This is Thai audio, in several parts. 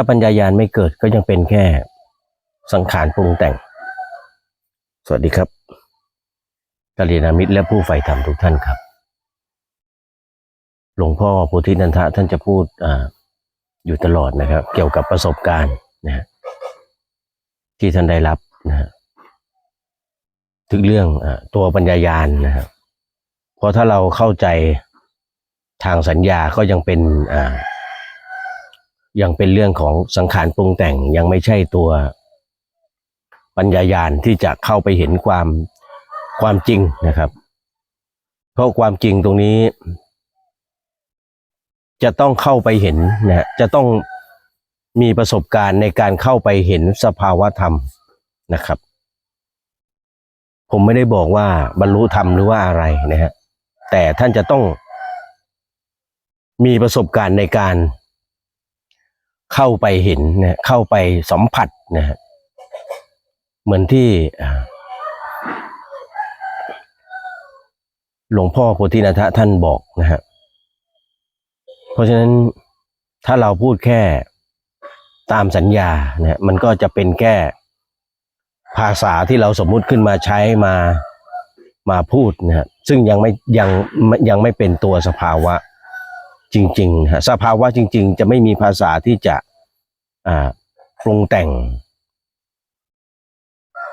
ถ้าปัญญายาณไม่เกิดก็ยังเป็นแค่สังขารปรุงแต่ง สวัสดีครับกัลยาณมิตรและผู้ใฝ่ธรรมทุกท่านครับ หลวงพ่อโพธินันทะท่านจะพูดออยู่ตลอดนะครับ เกี่ยวกับประสบการณ์นะฮะที่ท่านได้รับนะฮะถึงเรื่องอตัวปัญญายาณนะครับเพราะถ้าเราเข้าใจทางสัญญาก็ยังเป็นอ่า ยังเป็นเรื่องของสังขารปรุงแต่งยังไม่ใช่ตัวปัญญายาณที่จะเข้าไปเห็นความความจริงนะครับ เพราะความจริงตรงนี้ จะต้องเข้าไปเห็นนะฮะจะต้องมีประสบการณ์ในการเข้าไปเห็นสภาวะธรรมนะครับ ผมไม่ได้บอกว่าบรรลุธรรมหรือว่าอะไรนะฮะแต่ท่านจะต้องมีประสบการณ์ในการ เข้าไปเห็นนะเข้าไปสัมผัสนะฮะเหมือนที่หลวงพ่อโพธินันทะท่านบอกนะฮะเพราะฉะนั้นถ้าเราพูดแค่ตามสัญญานะมันก็จะเป็นแค่ภาษาที่เราสมมุติขึ้นมาใช้มามาพูดนะฮะซึ่งยังไม่ยังยังไม่เป็นตัวสภาวะ จริงๆฮะสภาวะจริง ๆ จะไม่มีภาษาที่จะอ่าปรุงแต่ง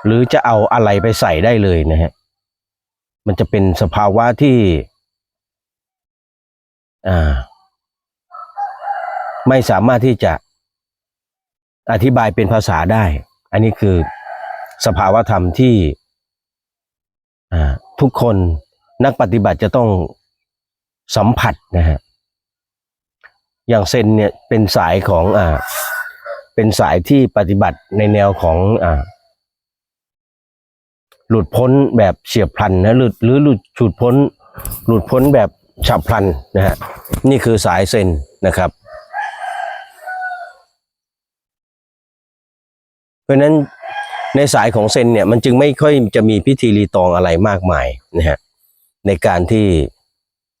หรือจะเอาอะไรไปใส่ได้เลยนะฮะมันจะเป็นสภาวะที่อ่าไม่สามารถที่จะอธิบายเป็นภาษาได้ อันนี้คือสภาวะธรรมที่ทุกคนนักปฏิบัติจะต้องสัมผัสนะฮะ อย่างเซนเนี่ยเป็นสายของอ่า เป็นสายที่ปฏิบัติในแนวของอ่า หลุดพ้นแบบเฉียบพลันนะหลุดหรือหลุดฉุดพ้น หลุดพ้นแบบฉับพลันนะฮะนี่คือสายเซนนะครับ เพราะนั้นในสายของเซนเนี่ยมันจึงไม่ค่อยจะมีพิธีรีตองอะไรมากมายนะฮะในการที่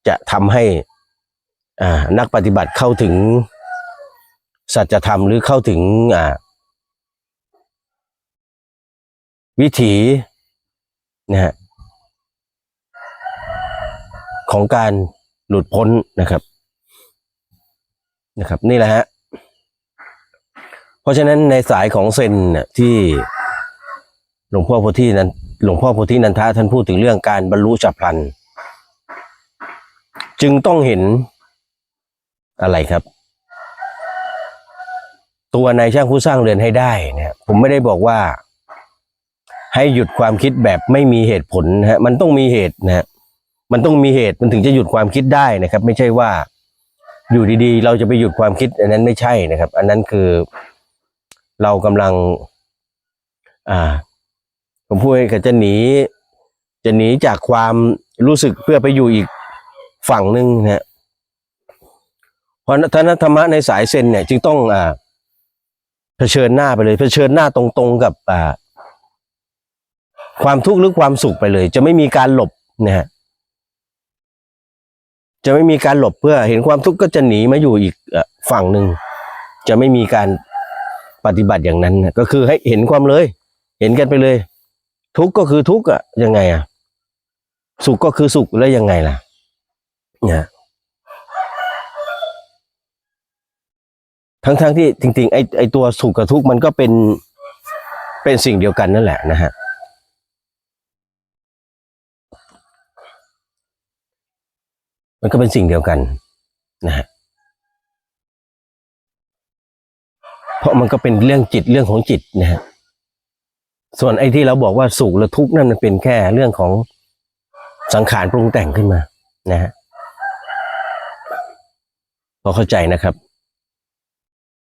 จะทำให้ นักปฏิบัติเข้าถึงสัจธรรมหรือเข้าถึงวิถีนะฮะของการหลุดพ้นนะครับนะครับ นี่แหละฮะเพราะฉะนั้นในสายของเซนน่ะที่หลวงพ่อโพธินั้นหลวงพ่อโพธินันทะท่านพูดถึงเรื่องการบรรลุฉับพลัน จึงต้องเห็น อะไรครับ ตัวนายช่างผู้สร้างเรือนให้ได้เนี่ยผมไม่ได้บอกว่า ให้หยุดความคิดแบบไม่มีเหตุผลนะฮะมันต้องมีเหตุนะฮะมันต้องมีเหตุมันถึงจะหยุดความคิดได้นะครับ ไม่ใช่ว่า อยู่ดีๆ เราจะไปหยุดความคิด อันนั้นไม่ใช่นะครับ อันนั้นคือเรากำลัง อ่า ผมพูดกับจะหนี จะหนีจากความรู้สึกเพื่อไปอยู่อีกฝั่งหนึ่งนะฮะ เพราะธนธรรมะในสายเซนเนี่ย จึงต้องอ่าเผชิญหน้าไปเลยเผชิญหน้าตรงๆกับอ่าความทุกข์หรือความสุขไปเลย จะไม่มีการหลบนะฮะจะไม่มีการหลบเพื่อเห็นความทุกข์ก็จะหนีมาอยู่อีกฝั่งหนึ่งจะไม่มีการปฏิบัติอย่างนั้นนะก็คือให้เห็นความเลย เห็นกันไปเลย ทุกข์ก็คือทุกข์อะยังไงอะสุขก็คือสุขแล้วยังไงล่ะเนี่ย ทั้งๆทที่จริงๆ ไอ้ไอ้ตัวสุขกับทุกข์มันก็เป็นเป็นสิ่งเดียวกันนั่นแหละนะฮะมันก็เป็นสิ่งเดียวกันนะฮะเพราะมันก็เป็นเรื่องจิตเรื่องของจิตนะฮะส่วนไอ้ที่เราบอกว่าสุขและทุกข์นั่นมันเป็นแค่เรื่องของสังขารปรุงแต่งขึ้นมา นะฮะพอเข้าใจนะครับ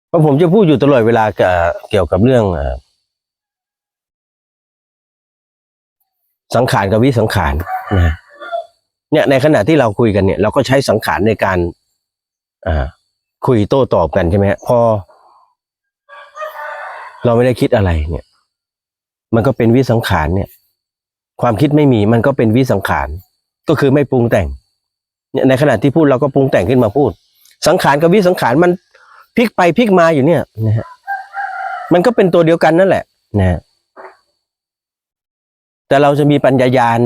เพราะผมจะพูดอยู่ตลอดเวลาเกี่ยวกับเรื่องสังขารกับวิสังขารนะฮะเนี่ยในขณะที่เราคุยกันเนี่ย เราก็ใช้สังขารในการคุยโต้ตอบกันใช่ไหมฮะพอ เราไม่ได้คิดอะไรเนี่ย มันก็เป็นวิสังขารเนี่ย ความคิดไม่มีมันก็เป็นวิสังขารก็คือไม่ปรุงแต่ง เนี่ยในขณะที่พูดเราก็ปรุงแต่งขึ้นมาพูด สังขารกับวิสังขารมัน พลิกไปพลิกมาอยู่เนี่ยนะฮะมันก็เป็นตัวเดียวกันนั่นแหละนะฮะแต่เราจะมีปัญญายาณ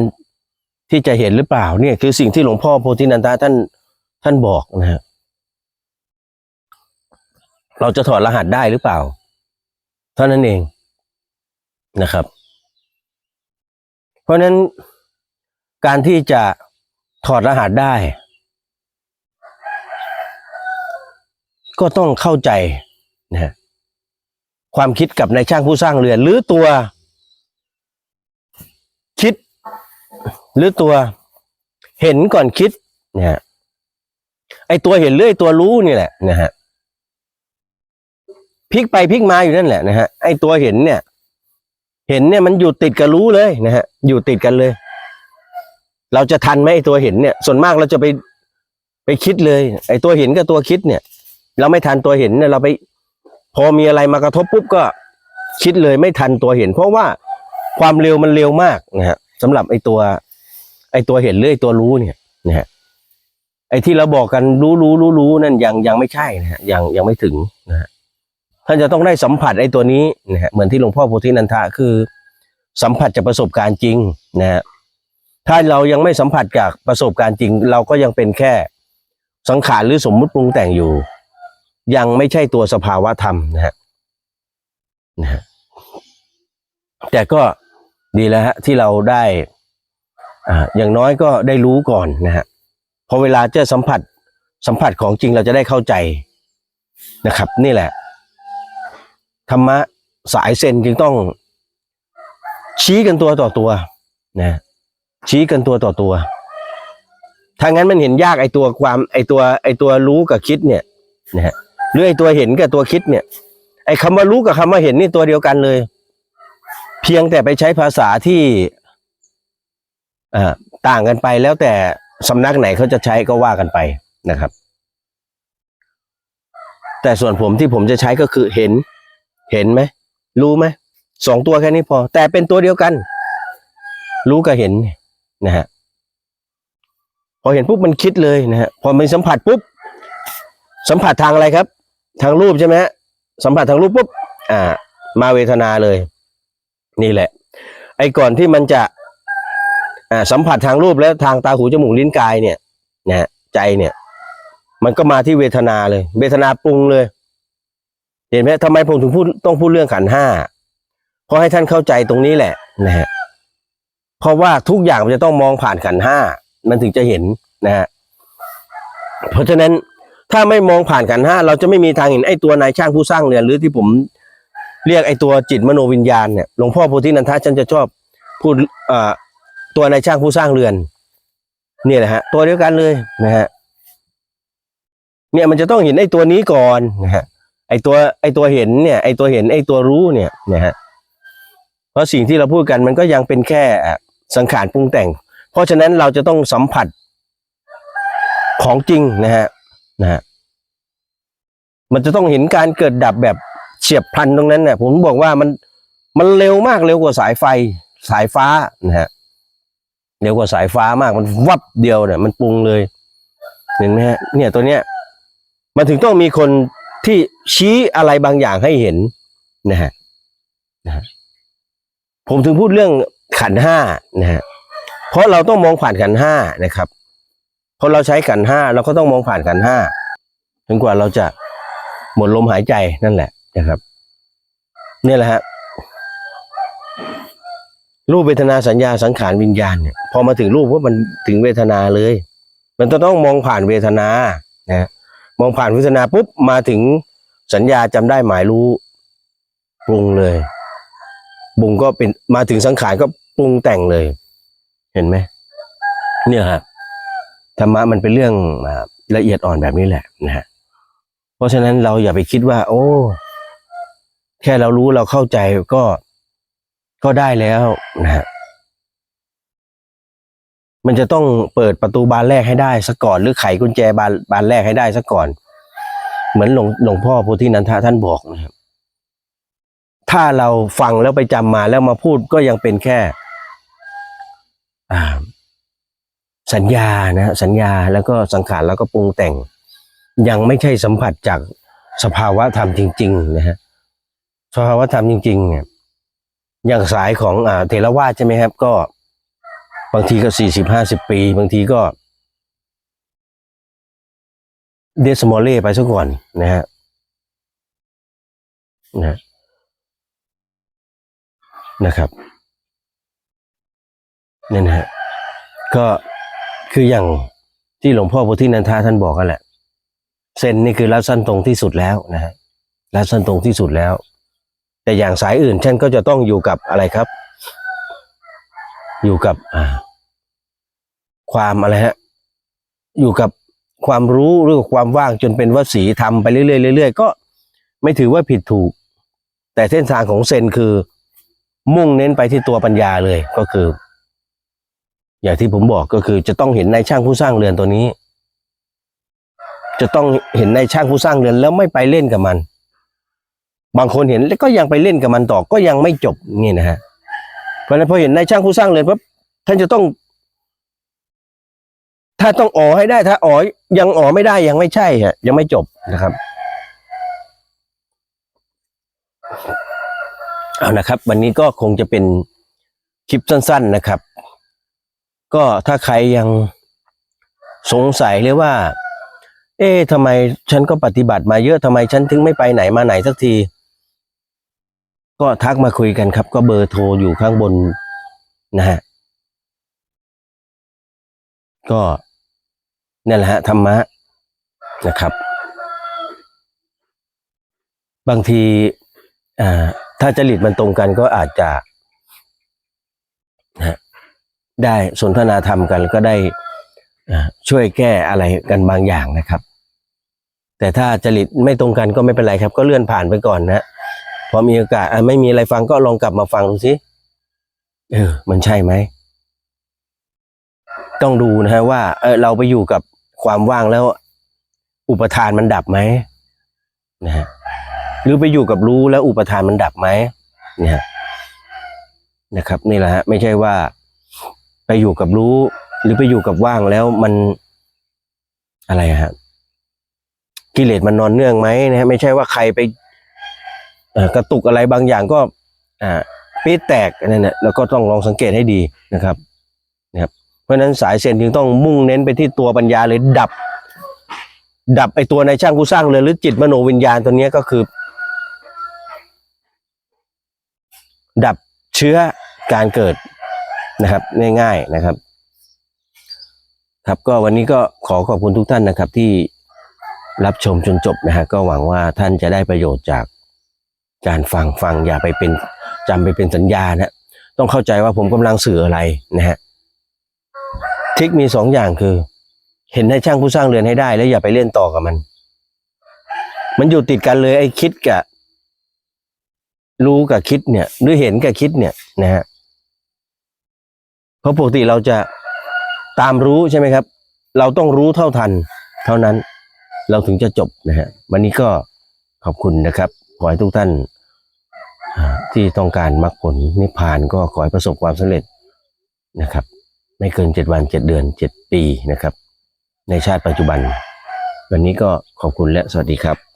ที่จะเห็นหรือเปล่าเนี่ยคือสิ่งที่หลวงพ่อโพธินันทะท่านท่านบอกนะฮะเราจะถอดรหัสได้หรือเปล่า เท่านั้นเองนะครับ เพราะนั้นการที่จะถอดรหัสได้ ก็ต้องเข้าใจนะฮะความคิดกับนายช่างผู้สร้างเรือน หรือตัว คิด หรือตัวเห็นก่อนคิดนะฮะไอตัวเห็นหรือไอตัวรู้นี่แหละนะฮะพลิกไปพลิกมาอยู่นั่นแหละนะฮะไอตัวเห็นเนี่ย เห็นเนี่ยมันอยู่ติดกับรู้เลยนะฮะอยู่ติดกันเลย เราจะทันไหมไอตัวเห็นเนี่ย ส่วนมากเราจะไปไปคิดเลย ไอตัวเห็นกับตัวคิดเนี่ย เราไม่ทันตัวเห็นเนี่ยเราไป พอมีอะไรมากระทบปุ๊บก็คิดเลยไม่ทันตัวเห็น เพราะว่าความเร็วมันเร็วมากนะฮะสำหรับไอตัว ไอตัวเห็นหรือไอตัวรู้เนี่ยนะฮะไอที่เราบอกกันรู้รู้รู้รู้นั่นยังยังไม่ใช่นะฮะยังยังไม่ถึงนะฮะท่านจะต้องได้สัมผัสไอตัวนี้นะฮะเหมือนที่หลวงพ่อโพธินันทะคือ สัมผัสจากประสบการณ์จริงนะฮะถ้าเรายังไม่สัมผัสจากประสบการณ์จริง เราก็ยังเป็นแค่สังขารหรือสมมุติปรุงแต่งอยู่ ยังไม่ใช่ตัวสภาวะธรรมนะฮะนะฮะแต่ก็ดีแล้วฮะที่เราได้อ่าอย่างน้อยก็ได้รู้ก่อนนะฮะพอเวลาจะสัมผัสสัมผัสของจริงเราจะได้เข้าใจนะครับ นี่แหละ ธรรมะสายเซนจึงต้อง ชี้กันตัวต่อตัวนะชี้กันตัวต่อตัวถ้างั้นมันเห็นยากไอตัวความไอตัวไอตัวรู้กับคิดเนี่ยนะฮะ หรือไอตัวเห็นกับตัวคิดเนี่ย ไอคำว่ารู้กับคำว่าเห็นนี่ตัวเดียวกันเลย เพียงแต่ไปใช้ภาษาที่อ่าต่างกันไปแล้วแต่สำนักไหนเขาจะใช้ก็ว่ากันไปนะครับ แต่ส่วนผมที่ผมจะใช้ก็คือเห็น เห็นไหมรู้ไหมสองตัวแค่นี้พอ แต่เป็นตัวเดียวกัน รู้กับเห็นนะฮะพอเห็นปุ๊บมันคิดเลยนะฮะพอมันสัมผัสปุ๊บสัมผัสทางอะไรครับ ทางรูปใช่ไหมฮะสัมผัสทางรูปปุ๊บอ่า มาเวทนาเลย นี่แหละ ไอ้ก่อนที่มันจะอ่าสัมผัสทางรูปแล้วทางตาหูจมูกลิ้นกายเนี่ยนะฮะใจเนี่ย มันก็มาที่เวทนาเลย เวทนาปรุงเลย เห็นไหมทำไมผมถึงพูดต้องพูดเรื่องขันห้าเพราะให้ท่านเข้าใจตรงนี้แหละนะฮะเพราะว่าทุกอย่างมันจะต้องมองผ่านขันห้ามันถึงจะเห็นนะฮะเพราะฉะนั้น ถ้าไม่มองผ่านขันห้าเราจะไม่มีทางเห็นไอ้ตัวนายช่างผู้สร้างเรือนหรือที่ผมเรียกไอ้ตัวจิตมโนวิญญาณเนี่ยหลวงพ่อโพธินันทะฉันจะชอบพูดเออตัวนายช่างผู้สร้างเรือนเนี่ยแหละฮะตัวเดียวกันเลยนะฮะเนี่ยมันจะต้องเห็นไอ้ตัวนี้ก่อนนะฮะไอ้ตัวไอ้ตัวเห็นเนี่ยไอ้ตัวเห็นไอ้ตัวรู้เนี่ยนะฮะเพราะสิ่งที่เราพูดกันมันก็ยังเป็นแค่สังขารปรุงแต่ง เพราะฉะนั้นเราจะต้องสัมผัสของจริงนะฮะ นะฮะมันจะต้องเห็นการเกิดดับแบบเฉียบพลันตรงนั้นเนี่ยผมบอกว่ามันมันเร็วมากเร็วกว่าสายไฟสายฟ้านะฮะเร็วกว่าสายฟ้ามากมันวับเดียวเนี่ยมันปรุงเลย เห็นไหมฮะเนี่ยตัวเนี้ย มันถึงต้องมีคนที่ชี้อะไรบางอย่างให้เห็นนะฮะนะฮะผมถึงพูดเรื่องขันห้านะฮะเพราะเราต้องมองผ่านขันห้านะครับ พอเราใช้ขันห้าเราก็ต้องมองผ่านขันห้าจนกว่าเราจะหมดลมหายใจนั่นแหละนะครับนี่แหละฮะรูปเวทนาสัญญาสังขารวิญญาณเนี่ยพอมาถึงรูปว่ามันถึงเวทนาเลย มันจะต้องมองผ่านเวทนานะมองผ่านเวทนาปุ๊บมาถึงสัญญาจำได้หมายรู้ปรุงเลยปรุงก็เป็นมาถึงสังขารก็ปรุงแต่งเลย เห็นไหมเนี่ยครับ ธรรมะมันเป็นเรื่องละเอียดอ่อนแบบนี้แหละนะฮะเพราะฉะนั้นเราอย่าไปคิดว่า โอ้ แค่เรารู้เราเข้าใจก็ก็ได้แล้วนะฮะมันจะต้องเปิดประตูบานแรกให้ได้ซะก่อน หรือไขกุญแจบานบานแรกให้ได้ซะก่อน เหมือนหลวงหลวงพ่อโพธินันทะท่านบอกนะครับ ถ้าเราฟังแล้วไปจำมาแล้วมาพูดก็ยังเป็นแค่ อ่า สัญญานะสัญญาแล้วก็สังขารแล้วก็ปรุงแต่ง ยังไม่ใช่สัมผัสจากสภาวะธรรมจริง ๆ นะฮะสภาวะธรรมจริงๆเนี่ยอย่างสายของอ่าเทรวาสใช่ไหมครับ ก็บางทีก็สี่สิบห้าสิบปี บางทีก็เดสมอลเล่ไปซะก่อนนะฮะนะนะครับนี่นะฮะก็ คืออย่างที่หลวงพ่อโพธินันทาท่านบอกกันแหละเซนนี่คือรัดสั้นตรงที่สุดแล้วนะฮะรัดสั้นตรงที่สุดแล้ว แต่อย่างสายอื่นฉันก็จะต้องอยู่กับอะไรครับ อยู่กับอ่าความอะไรฮะอยู่กับความรู้หรือความว่างจนเป็นวสีทำไปเรื่อยๆเรื่อยๆก็ไม่ถือว่าผิดถูก แต่เส้นทางของเซนคือ มุ่งเน้นไปที่ตัวปัญญาเลยก็คือ อย่างที่ผมบอกก็คือจะต้องเห็นในช่างผู้สร้างเรือนตัวนี้ จะต้องเห็นในช่างผู้สร้างเรือนแล้วไม่ไปเล่นกับมัน บางคนเห็นแล้วก็ยังไปเล่นกับมันต่อก็ยังไม่จบนี่นะฮะเพราะฉะนั้นพอเห็นในช่างผู้สร้างเรือนปั๊บท่านจะต้อง ถ้าต้องอ๋อให้ได้ ถ้าอ๋อยังอ๋อไม่ได้ยังไม่ใช่ฮะยังไม่จบนะครับเอานะครับ วันนี้ก็คงจะเป็นคลิปสั้น ๆนะครับ ก็ถ้าใครยังสงสัยหรือว่า เอ๊ะทำไมฉันก็ปฏิบัติมาเยอะทำไมฉันถึงไม่ไปไหนมาไหนสักที ก็ทักมาคุยกันครับ ก็เบอร์โทรอยู่ข้างบนนะฮะก็นั่นแหละฮะธรรมะนะครับ บางทีอ่าถ้าจริตมันตรงกันก็อาจจะนะฮะ ได้สนทนาธรรมกันก็ได้ช่วยแก้อะไรกันบางอย่างนะครับ แต่ถ้าจริตไม่ตรงกันก็ไม่เป็นไรครับ ก็เลื่อนผ่านไปก่อนนะพอมีโอกาสไม่มีอะไรฟังก็ลองกลับมาฟังดูสิเออ มันใช่ไหมต้องดูนะฮะว่าเออเราไปอยู่กับความว่างแล้ว อุปทานมันดับไหมนะฮะหรือไปอยู่กับรู้แล้วอุปทานมันดับไหมเนี่ยฮะนะครับนี่แหละฮะไม่ใช่ว่า ไปอยู่กับรู้ หรือไปอยู่กับว่างแล้วมันอะไรฮะกิเลสมันนอนเนื่องไหมนะฮะไม่ใช่ว่าใครไปกระตุกอะไรบางอย่างก็ อ่าปีแตกนั่นแหละแล้วก็ต้องลองสังเกตให้ดีนะครับนะครับเพราะฉะนั้นสายเซนจึงต้องมุ่งเน้นไปที่ตัวปัญญาเลยดับ ดับไอตัวในช่างผู้สร้างเลยหรือจิตมโนวิญญาณตัวเนี้ยก็คือ ดับเชื้อการเกิด นะครับง่ายๆนะครับ ครับก็วันนี้ก็ขอขอบคุณทุกท่านนะครับ ที่รับชมจนจบนะฮะก็หวังว่าท่านจะได้ประโยชน์จากการฟังฟังอย่าไปเป็นจำไปเป็นสัญญานะต้องเข้าใจว่าผมกำลังสื่ออะไรนะฮะทิคมีสองอย่างคือ เห็นให้ช่างผู้สร้างเรือนให้ได้ แล้วอย่าไปเล่นต่อกับมัน มันอยู่ติดกันเลยไอ้คิดกับรู้กับคิดเนี่ย หรือเห็นกับคิดเนี่ยนะฮะ เพราะปกติเราจะตามรู้ใช่ไหมครับ เราต้องรู้เท่าทัน เท่านั้นเราถึงจะจบนะฮะวันนี้ก็ขอบคุณนะครับขอให้ทุกท่านที่ต้องการมรรคผลนิพพานก็ขอให้ประสบความสำเร็จนะครับ ไม่เกินเจ็ดวันเจ็ดเดือนเจ็ดปีนะครับ ในชาติปัจจุบัน วันนี้ก็ขอบคุณและสวัสดีครับ